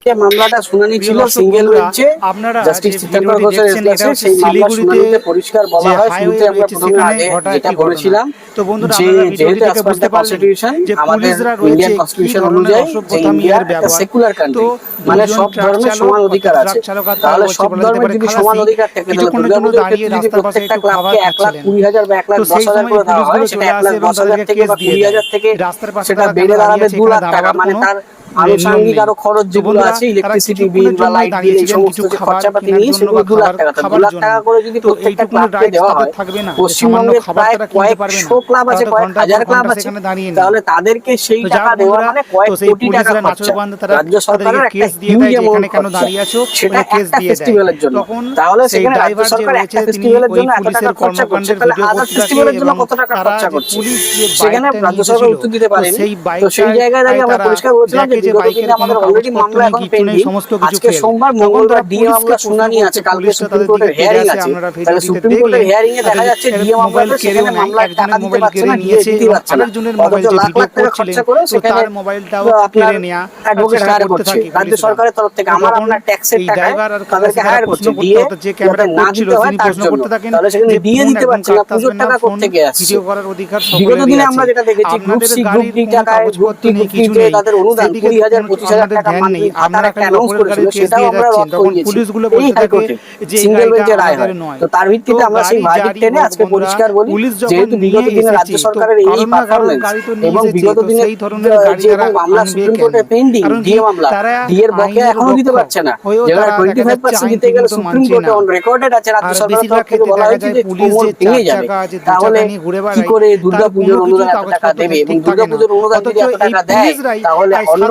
যে মামলাটা শুনানি ছিল সিঙ্গেল বেঞ্চে জাস্টিস চিত্তাকর ঘোষের এজলাসে সেই মামলা শুনানিতে পরিষ্কার বলা হয় শুরুতে আমরা প্রথমে আগে যেটা বলেছিলাম যে যেহেতু অ্যাজ কনস্টিটিউশন আমাদের ইন্ডিয়ান কনস্টিটিউশন অনুযায়ী যে ইন্ডিয়া একটা সেকুলার কান্ট্রি মানে সব ধর্মের সমান অধিকার আছে। তাহলে সব ধর্মের যদি সমান অধিকার থাকে তাহলে দুর্গাপুজোর ক্ষেত্রে যদি প্রত্যেকটা ক্লাবকে এক লাখ কুড়ি হাজার বা এক লাখ দশ হাজার করে দেওয়া হয় সেটা এক লাখ দশ হাজার থেকে বা কুড়ি হাজার থেকে সেটা বেড়ে দাঁড়াবে দু লাখ টাকা মানে তার আনুষঙ্গিক আরও খরচ যেগুলো আছে ইলেকট্রিসিটি বিল বা লাইট বিল এই সমস্ত যে খরচাপাতি নিয়ে সেগুলো দু লাখ টাকা দু লাখ টাকা করে যদি প্রত্যেকটা ক্লাবকে দেওয়া হয় পশ্চিমবঙ্গের প্রায় কয়েকশো ক্লাব আছে কয়েক হাজার ক্লাব আছে। তাহলে তাদেরকে সেই টাকা দেওয়া মানে কয়েক কোটি টাকা খরচা। রাজ্য সরকারের একটা হিউজ অ্যামাউন্ট সেটা একটা ফেস্টিভ্যালের জন্য। তাহলে সেখানে রাজ্য সরকার একটা ফেস্টিভ্যালের জন্য এত টাকা খরচা করছে তাহলে আদার ফেস্টিভ্যালের জন্য কত টাকা খরচা করছে। সেখানে রাজ্য সরকার উত্তর দিতে পারেনি তো সেই জায়গায় দাঁড়িয়ে আমরা পরিষ্কার বলছিলাম যে যে বাইকের আমাদের অলরেডি মামলা এখন পেন্ডিং আজকে সোমবার মঙ্গলবার ডিএ মামলা শুনানি আছে কালকে সুপ্রিম কোর্টের হিয়ারিং আছে তাহলে সুপ্রিম কোর্টের হিয়ারিং এ দেখা যাচ্ছে ডিএ মামলা সেখানে মামলা টাকা দিতে পারছে না ডিএ দিতে পারছে না। আরেকজনের মোবাইল যে লাখ লাখ টাকা খরচা করে সেখানে মোবাইলটাও কেড়ে নেয়া অ্যাডভোকেট হায়ার করছে রাজ্য সরকারের তরফ থেকে আমার আপনার ট্যাক্সের টাকা তাদেরকে হায়ার করছে ডিএ যে ক্যামেরা করছিল তিনি প্রশ্ন করতে থাকেন তাহলে সেখানে ডিএ দিতে পারছে না পুজোর টাকা করতে গিয়ে আসছে। ভিডিও করার অধিকার সকলের আছে আমরা যেটা দেখেছি গ্রুপ সি গ্রুপ ডি টাকায় গ্রুপ টি গ্রুপ তাদের অনুদান কুড়ি পারছে না। বলা হয়েছে যে কোমর ভেঙে করে দুর্গাপুজোর অনুদান দেবে এবং দুর্গাপুজোর অনুদান যদি টাকা দেয় তাহলে অন্য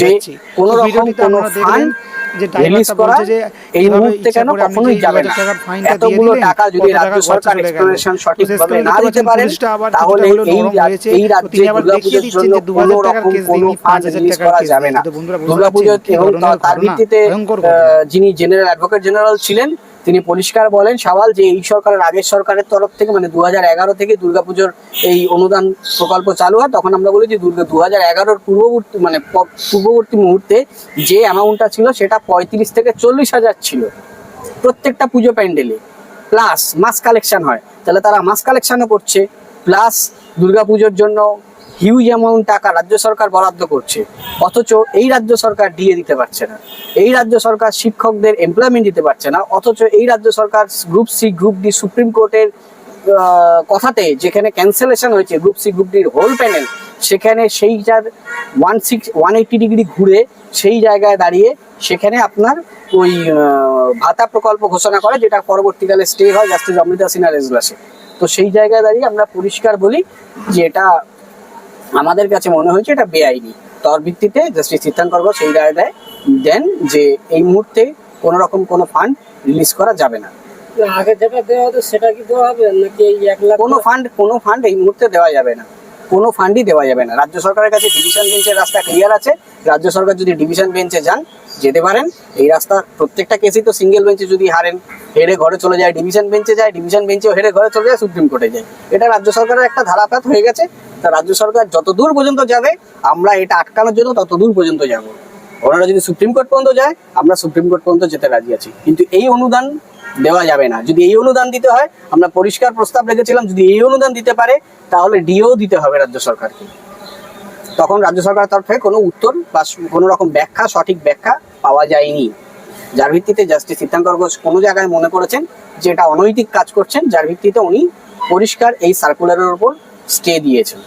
যে রকম ফান্ড রিলিজ করা এই মুহূর্তে কেন কখনোই যাবে না। এতগুলো টাকা যদি রাজ্য সরকার এক্সপ্লেনেশন সঠিকভাবে না দিতে তাহলে এই রাজ্যে জন্য রকম ফান্ড রিলিজ করা যাবে না। এবং তার ভিত্তিতে যিনি জেনারেল অ্যাডভোকেট জেনারেল ছিলেন তিনি পরিষ্কার বলেন, সাওয়াল, যে এই সরকারের আগের সরকারের তরফ থেকে মানে দু এগারো থেকে দুর্গাপুজোর এই অনুদান প্রকল্প চালু হয়, তখন আমরা বলি যে দুর্গা দু হাজার এগারোর পূর্ববর্তী মানে পূর্ববর্তী মুহূর্তে যে অ্যামাউন্টটা ছিল, সেটা পঁয়ত্রিশ থেকে চল্লিশ হাজার ছিল। প্রত্যেকটা পুজো প্যান্ডেলে। প্লাস মাস কালেকশন হয়। তাহলে তারা মাস কালেকশনও করছে। প্লাস দুর্গাপুজোর জন্য হিউজ অ্যামাউন্ট টাকা রাজ্য সরকার বরাদ্দ করছে। অথচ এই রাজ্য সরকার দিয়ে দিতে পারছে না। এই রাজ্য সরকার শিক্ষকদের এমপ্লয়মেন্ট দিতে পারছে না। অথচ এই রাজ্য সরকার group C group D supreme কোর্টের কথাতে যেখানে ক্যান্সেলেশন হয়েছে গ্রুপ সি গ্রুপ ডির হোল প্যানেল সেখানে সেইটার one six one eighty degree ঘুরে সেই জায়গায় দাঁড়িয়ে সেখানে আপনার ওই ভাতা প্রকল্প ঘোষণা করে যেটা পরবর্তীকালে স্টে হয় জাস্টিস অমৃতা সিনহা রেজলাসে তো সেই জায়গায় দাঁড়িয়ে আমরা পরিষ্কার বলি যে এটা আমাদের কাছে মনে হয়েছে এটা বেআইনি। তর ভিত্তিতে জাস্টিস তীর্থাঙ্কর ঘোষ এই রায়টায় দেন যে এই মুহূর্তে কোনো রকম কোনো ফান্ড রিলিজ করা যাবে না। আগে যেটা দেওয়া হতো সেটা কি হবে? নাকি এক লাখ কোনো ফান্ড কোনো ফান্ড এই মুহূর্তে দেওয়া যাবে না। কোনো ফান্ডই দেওয়া যাবে না। রাজ্য সরকারের কাছে ডিভিশন বেঞ্চের রাস্তা ক্লিয়ার আছে। রাজ্য সরকার যদি ডিভিশন বেঞ্চে যান যেতে পারেন। এই রাস্তা প্রত্যেকটা কেসই তো সিঙ্গেল বেঞ্চে যদি হারেন হেরে ঘরে চলে যায় ডিভিশন বেঞ্চে যায় ডিভিশন বেঞ্চেও হেরে ঘরে চলে যায় সুপ্রিম কোর্টে যায়। এটা রাজ্য সরকারের একটা ধারাপাত হয়ে গেছে। অর্থাৎ রাজ্য সরকার যতদূর পর্যন্ত যাবে, আমরা এটা আটকানোর জন্য ততদূর পর্যন্ত যাব। ওনারা যদি সুপ্রিম কোর্ট পর্যন্ত যায়, আমরা সুপ্রিম কোর্ট পর্যন্ত যেতে রাজি আছি। কিন্তু এই অনুদান দেওয়া যাবে না। যদি এই অনুদান দিতে হয়, আমরা পরিষ্কার প্রস্তাব রেখেছিলাম, যদি এই অনুদান দিতে পারে, তাহলে ডিও দিতে হবে রাজ্য সরকারকে। তখন রাজ্য সরকারের তরফে কোনো উত্তর বা কোনো রকম ব্যাখ্যা, সঠিক ব্যাখ্যা পাওয়া যায়নি। যার ভিত্তিতে জাস্টিস সিদ্ধাঙ্কর ঘোষ কোনো জায়গায় মনে করেছেন যে এটা অনৈতিক কাজ করছেন, যার ভিত্তিতে উনি পরিষ্কার এই সার্কুলারের ওপর স্টে দিয়েছেন।